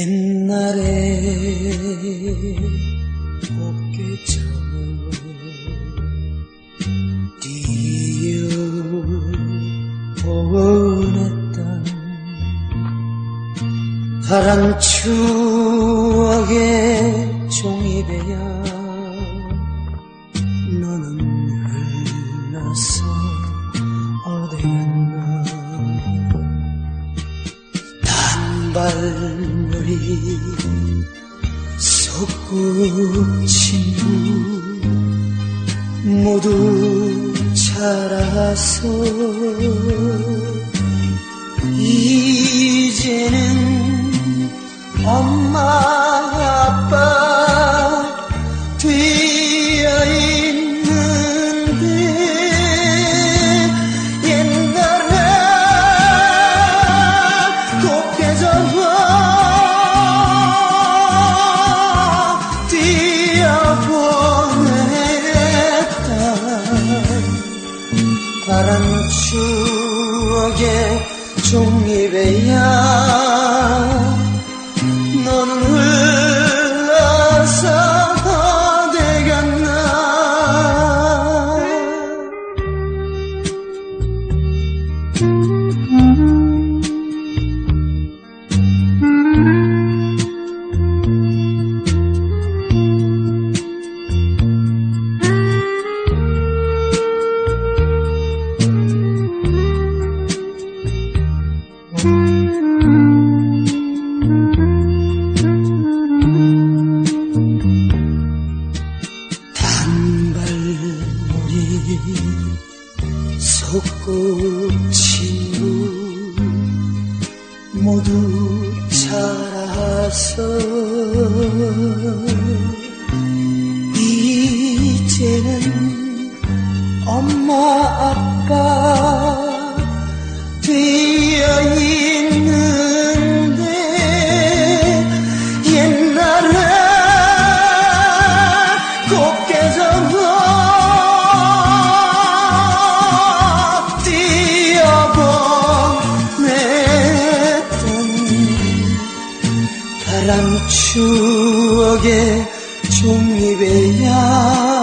옛날에 어깨창을 뛰어보냈던 바람추 단발머리 속구친구 모두 자라서 이 파란 추억의 종이배야. 너는 흘러서 어디 갔나 속구친구 모두 자라서 이제는 엄마 아빠 바람 추억의 종이배야